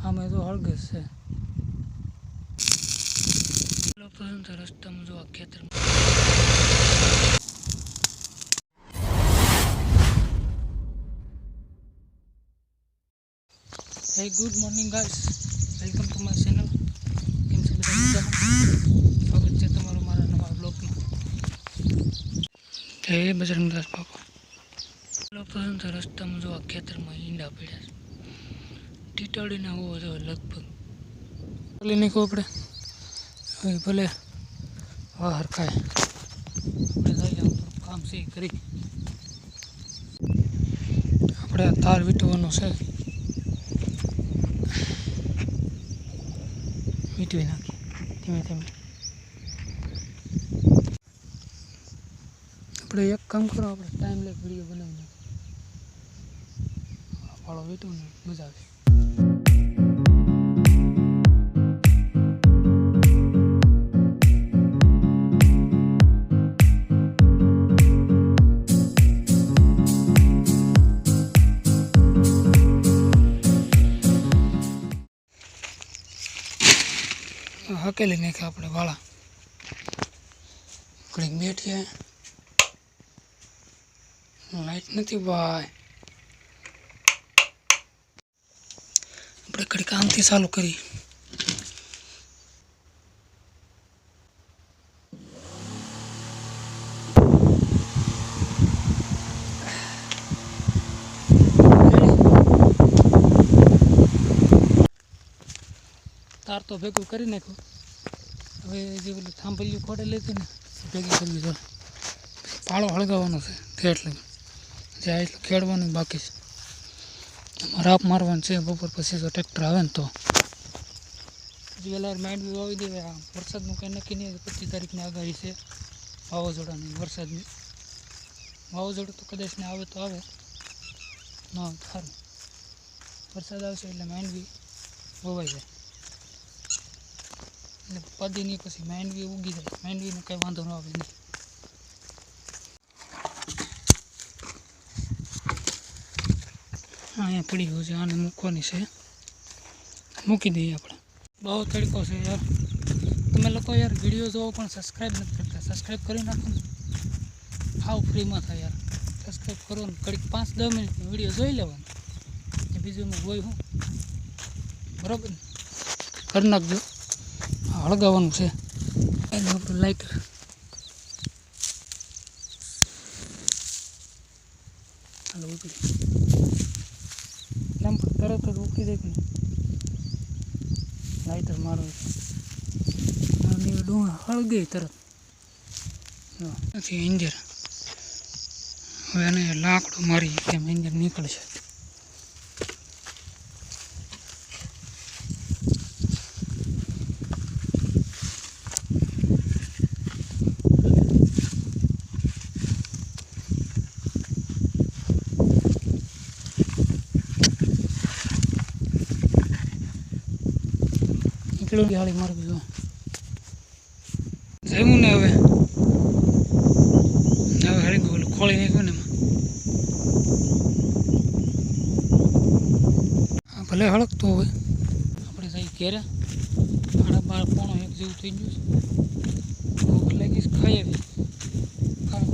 આમે તો હળગસ છે. રસ્તામાં જો આ hey good morning guys welcome to my channel કેમ છો બધા મજામાં? સ્વાગત છે તમારું મારા નવા બ્લોગમાં હે બજરંગદાસ બાપા. લોકો રસ્તામાં જો આ ખેતરમાં ઈંડા પડ્યા છે. ટીટડીને હોવો જોઈએ લગભગ. ચાલી નીકળો આપણે હવે ભલે બહાર ખાય. આપણે જઈએ આમ થોડું કામ એ કરી. આપણે તાર વીટવાનો છે. વીટવી નાખી. ધીમે ધીમે. આપણે એક કામ કરો, આપણે ટાઈમ લાઈક વીડિયો બનાવી નાખીએ. ફાળો વીટવું મજા આવે હકેલી નાખ્યા આપણે વાળા ઘડીક બેઠીએ લાઈટ નથી ભાઈ આપણે ઘડીક આમથી ચાલુ કરી તાર તો ભેગું કરી નાખ્યું હવે જે પેલું થાંભલ્યું ખોટે હતી ને ભેગી કરવી જોઈએ પાળો હળગાવવાનો છે એટલે લગી જાય એટલું ખેડવાનું બાકી છે. રાપ મારવાનું છે, બપોર પછી જો ટ્રેક્ટર આવે ને તો. વહેલા માઇન્ડ બી વાવી દેવાય આ વરસાદનું કંઈ નક્કી નહીં પચીસ તારીખની આગાહી છે. વાવાઝોડાની વરસાદની. વાવાઝોડું તો કદાચ ને આવે તો આવે. ન સારું વરસાદ આવશે એટલે માઇન્ડ બી વવાઈ જાય. એટલે પદીની પછી માંડવી ઉગી જાય. માંડવીને કંઈ વાંધો ન આવે. નહીં અહીંયા પડી ગયું છે. આને મૂકવાની છે. મૂકી દઈએ આપણે. બહુ તડકો છે યાર. તમે લોકો યાર વીડિયો જોવો પણ સબસ્ક્રાઈબ નથી કરતા. સબસ્ક્રાઈબ કરી નાખો ને. હાવ ફ્રીમાં થાય યાર. સબસ્ક્રાઈબ કરો ને. ઘડીક પાંચ દસ મિનિટનો વીડિયો જોઈ લેવાનો. ને બીજું એમાં હોય હું. બરાબર ને? કરી નાખજો. આ હળગાવવાનું છે. એને આપણું લાઇટર હાલો ઉકળી. એમ તરત જ ઉકળી જાય લાઇટર મારો ડુંગળ ડુંગા હળગે તરત. નથી ઇન્જર હવે એને લાકડું મારી કેમ ઇન્જર નીકળશે. નીકળ્યું હાળી મારું જો જમું ને હવે? હવે હાળી ગયું ખોળી નાખ્યું ને એમાં. ભલે હળકતું હોય. આપણે જઈ ઘેરે. સાડા બાર પોણો એક જેવું થઈ ગયું છે. ભૂખ લાગી ખાઈ આવી.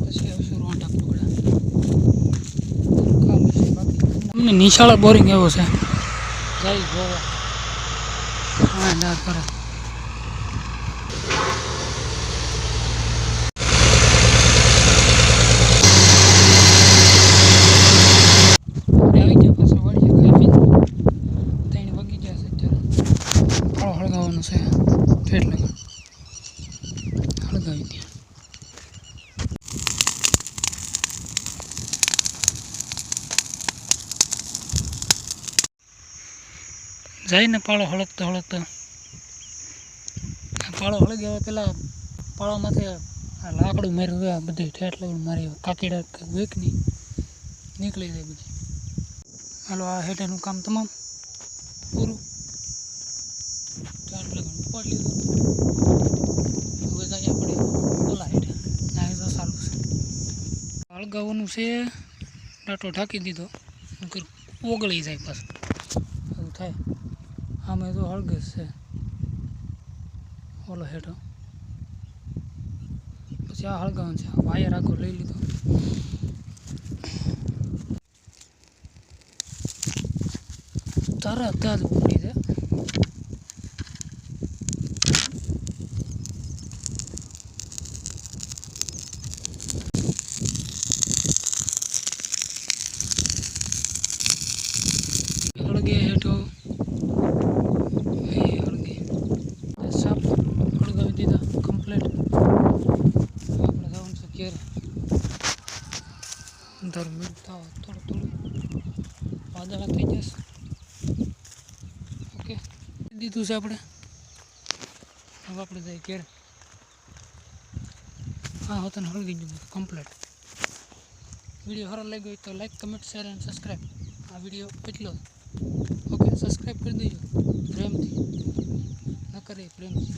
પછી આવશું રોંટા બાકી. અમને નિશાળા બોરિંગ એવો છે. જય જોવા. હા ના કરે આવી ગયા પાછા વાળીએ ખાઈ પીને ત્રણ વાગી ગયા છે લગન હળગાવી દે જઈને પાળો હળગતો આ પાળો હળગ્યો હવે પેલા પાળામાંથી લાકડું હોય બધી ઠેઠ લગન મારી કાકીડા વેકની નીકળી જાય બધી. હાલો, આ હેઠેનું કામ તમામ પૂરું. ઠેઠ લગન ઉપાડી લીધું. હવે જઈએ આપણે ઓલા હેઠે. ના તો સારું છે. હળગાવવાનું છે. ડાટો ઢાંકી દીધો. ઓગળી જાય પાછું. એવું થાય. આમે તો હળગે છે. ઓલો હેઠો. પછી આ હળગાવાનું છે. વાયર આખો લઈ લીધો. તરત જ ઉડી છે હળગે હેઠો એ હળગે સાપ હળગાવી દીધા કમ્પ્લીટ આપણે જવાનું છે ઘેર દર મિનિટ થાવ થોડું થોડું વાદળા થઈ જશે ઓકે દીધું છે આપણે હવે આપણે જઈએ ઘેર હા હોતને હળગી ગયું કમ્પ્લીટ વીડિયો સારો લાગ્યો હોય તો like comment share and subscribe આ વીડિયો એટલો. ઓકે સબસ્ક્રાઈબ કરી દેજો પ્રેમથી ન કરે પ્રેમથી